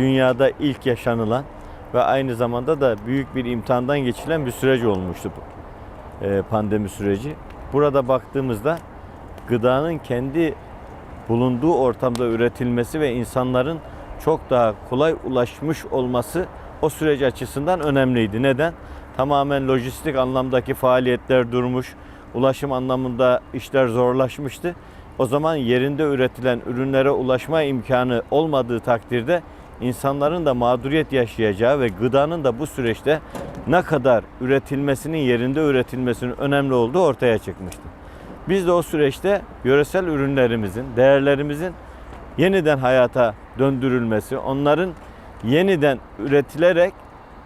Dünyada ilk yaşanılan ve aynı zamanda da büyük bir imtihandan geçilen bir süreç olmuştu bu e, pandemi süreci. Burada baktığımızda gıdanın kendi bulunduğu ortamda üretilmesi ve insanların çok daha kolay ulaşmış olması o süreç açısından önemliydi. Neden? Tamamen lojistik anlamdaki faaliyetler durmuş, ulaşım anlamında işler zorlaşmıştı. O zaman yerinde üretilen ürünlere ulaşma imkanı olmadığı takdirde insanların da mağduriyet yaşayacağı ve gıdanın da bu süreçte ne kadar üretilmesinin yerinde üretilmesinin önemli olduğu ortaya çıkmıştı. Biz de o süreçte yöresel ürünlerimizin, değerlerimizin yeniden hayata döndürülmesi, onların yeniden üretilerek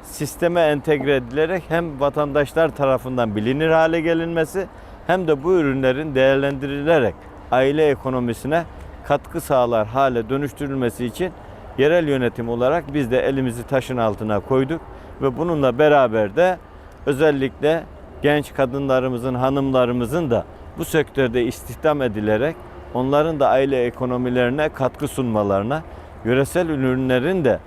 sisteme entegre edilerek hem vatandaşlar tarafından bilinir hale gelinmesi hem de bu ürünlerin değerlendirilerek aile ekonomisine katkı sağlar hale dönüştürülmesi için yerel yönetim olarak biz de elimizi taşın altına koyduk ve bununla beraber de özellikle genç kadınlarımızın, hanımlarımızın da bu sektörde istihdam edilerek onların da aile ekonomilerine katkı sunmalarına, yöresel ürünlerin de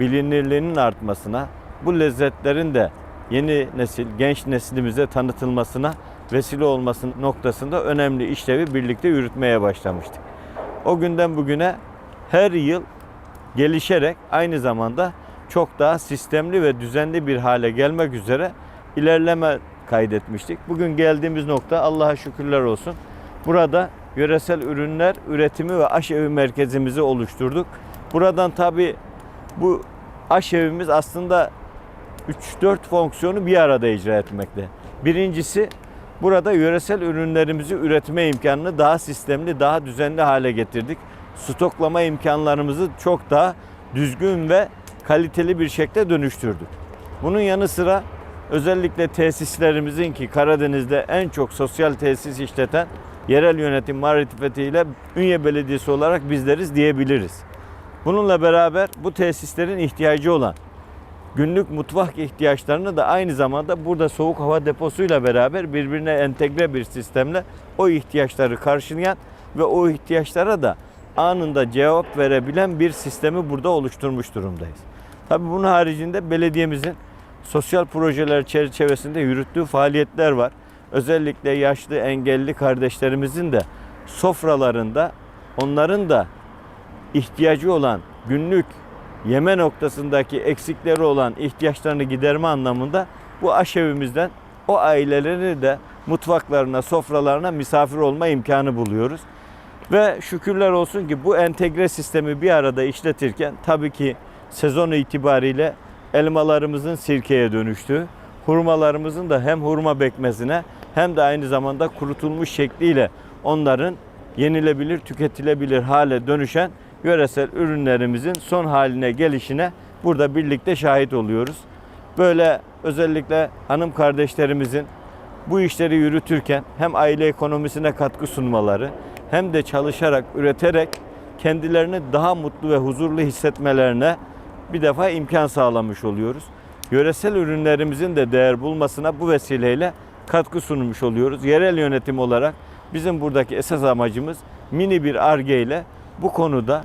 bilinirliğinin artmasına, bu lezzetlerin de yeni nesil, genç neslimize tanıtılmasına vesile olması noktasında önemli işlevi birlikte yürütmeye başlamıştık. O günden bugüne her yıl gelişerek aynı zamanda çok daha sistemli ve düzenli bir hale gelmek üzere ilerleme kaydetmiştik. Bugün geldiğimiz nokta Allah'a şükürler olsun. Burada yöresel ürünler üretimi ve aşevi merkezimizi oluşturduk. Buradan tabi bu aşevimiz aslında 3-4 fonksiyonu bir arada icra etmekte. Birincisi burada yöresel ürünlerimizi üretme imkanını daha sistemli, daha düzenli hale getirdik. Stoklama imkanlarımızı çok daha düzgün ve kaliteli bir şekilde dönüştürdük. Bunun yanı sıra özellikle tesislerimizin ki Karadeniz'de en çok sosyal tesis işleten yerel yönetim marifetiyle Ünye Belediyesi olarak bizleriz diyebiliriz. Bununla beraber bu tesislerin ihtiyacı olan günlük mutfak ihtiyaçlarını da aynı zamanda burada soğuk hava deposuyla beraber birbirine entegre bir sistemle o ihtiyaçları karşılayan ve o ihtiyaçlara da anında cevap verebilen bir sistemi burada oluşturmuş durumdayız. Tabii bunun haricinde belediyemizin sosyal projeler çerçevesinde yürüttüğü faaliyetler var. Özellikle yaşlı engelli kardeşlerimizin de sofralarında onların da ihtiyacı olan günlük yeme noktasındaki eksikleri olan ihtiyaçlarını giderme anlamında bu aşevimizden o aileleri de mutfaklarına, sofralarına misafir olma imkanı buluyoruz. Ve şükürler olsun ki bu entegre sistemi bir arada işletirken tabii ki sezon itibariyle elmalarımızın sirkeye dönüştüğü, hurmalarımızın da hem hurma bekmezine hem de aynı zamanda kurutulmuş şekliyle onların yenilebilir, tüketilebilir hale dönüşen yöresel ürünlerimizin son haline gelişine burada birlikte şahit oluyoruz. Böyle özellikle hanım kardeşlerimizin bu işleri yürütürken hem aile ekonomisine katkı sunmaları hem de çalışarak, üreterek kendilerini daha mutlu ve huzurlu hissetmelerine bir defa imkan sağlamış oluyoruz. Yöresel ürünlerimizin de değer bulmasına bu vesileyle katkı sunmuş oluyoruz. Yerel yönetim olarak bizim buradaki esas amacımız mini bir arge ile bu konuda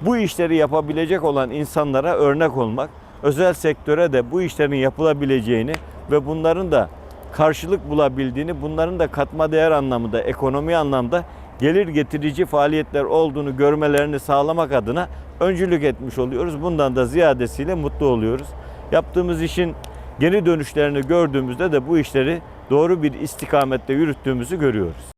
bu işleri yapabilecek olan insanlara örnek olmak, özel sektöre de bu işlerin yapılabileceğini ve bunların da karşılık bulabildiğini, bunların da katma değer anlamında, ekonomi anlamda gelir getirici faaliyetler olduğunu görmelerini sağlamak adına öncülük etmiş oluyoruz. Bundan da ziyadesiyle mutlu oluyoruz. Yaptığımız işin geri dönüşlerini gördüğümüzde de bu işleri doğru bir istikamette yürüttüğümüzü görüyoruz.